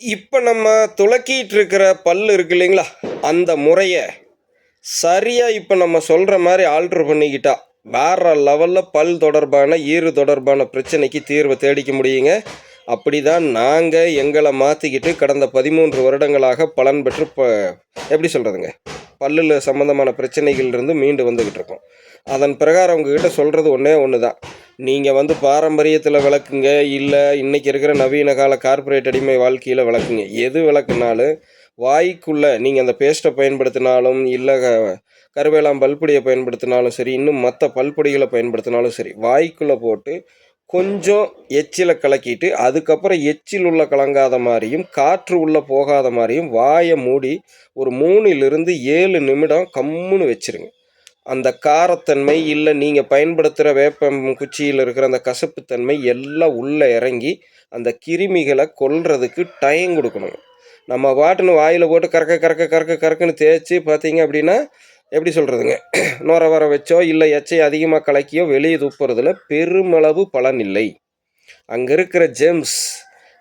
இப்போ நம்ம துளக்கிட்டு இருக்கிற பல் இருக்கு இல்லைங்களா? அந்த முறையை சரியாக இப்போ நம்ம சொல்கிற மாதிரி ஆல்ட்ரு பண்ணிக்கிட்டா வேற லெவலில் பல் தொடர்பான ஈறு தொடர்பான பிரச்சனைக்கு தீர்வை தேடிக்க முடியுங்க. அப்படி தான் நாங்கள் எங்களை மாற்றிக்கிட்டு கடந்த பதிமூன்று வருடங்களாக பலன் பெற்று ப எப்படி சொல்கிறதுங்க பல்லில் சம்மந்தமான பிரச்சனைகள்லேருந்து மீண்டு வந்துக்கிட்டு இருக்கோம் அதன் பிரகாரம் உங்ககிட்ட சொல்கிறது ஒன்றே ஒன்று தான் நீங்கள் வந்து பாரம்பரியத்தில் விளக்குங்க இல்லை இன்றைக்கி இருக்கிற நவீன கால கார்ப்பரேட் அடிமை வாழ்க்கையில் விளக்குங்க. எது விளக்குனாலும் வாய்க்குள்ளே நீங்கள் அந்த பேஸ்ட்டை பயன்படுத்தினாலும் இல்லை க- கருவேலாம் பல்பொடியை பயன்படுத்தினாலும் சரி இன்னும் மற்ற பல்பொடிகளை பயன்படுத்தினாலும் சரி வாய்க்குள்ளே போட்டு கொஞ்சம் எச்சிலை கலக்கிட்டு அதுக்கப்புறம் எச்சில் உள்ள கலங்காத மாதிரியும் காற்று உள்ளே போகாத மாதிரியும் வாயை மூடி ஒரு மூணிலிருந்து ஏழு நிமிடம் கம்முன்னு வச்சிருங்க. அந்த காரத்தன்மை இல்லை நீங்கள் பயன்படுத்துகிற வேப்பம் குச்சியில் இருக்கிற அந்த கசப்புத்தன்மை எல்லாம் உள்ளே இறங்கி அந்த கிருமிகளை கொல்றதுக்கு டைம் கொடுக்கணும். நம்ம பாட்டுன்னு வாயில் போட்டு கறக்க கறக்க கறக்க கறக்குன்னு தேய்ச்சி பார்த்தீங்க அப்படின்னா எப்படி சொல்கிறதுங்க நோர வர வச்சோ இல்லை எச்சை அதிகமாக கலக்கியோ வெளியே துப்புறதுல பெருமளவு பலன் இல்லை. அங்கே இருக்கிற ஜெம்ஸ்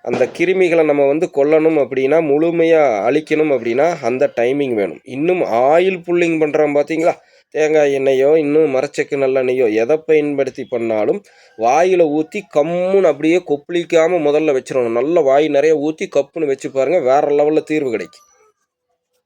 அந்த கிருமிகளை நம்ம வந்து கொல்லணும் அப்படின்னா முழுமையாக அழிக்கணும் அப்படின்னா அந்த டைமிங் வேணும். இன்னும் ஆயில் புல்லிங் பண்ணுறோம் பார்த்தீங்களா? தேங்காய் எண்ணெயோ இன்னும் மரச்செக்கு நல்லெண்ணெயோ எதை பயன்படுத்தி பண்ணாலும் வாயில் ஊற்றி கம்முன்னு அப்படியே கொப்பளிக்காமல் முதல்ல வச்சிடணும் நல்ல வாய் நிறைய ஊற்றி கப்புன்னு வச்சு பாருங்கள் வேறு லெவலில் தீர்வு கிடைக்கும்.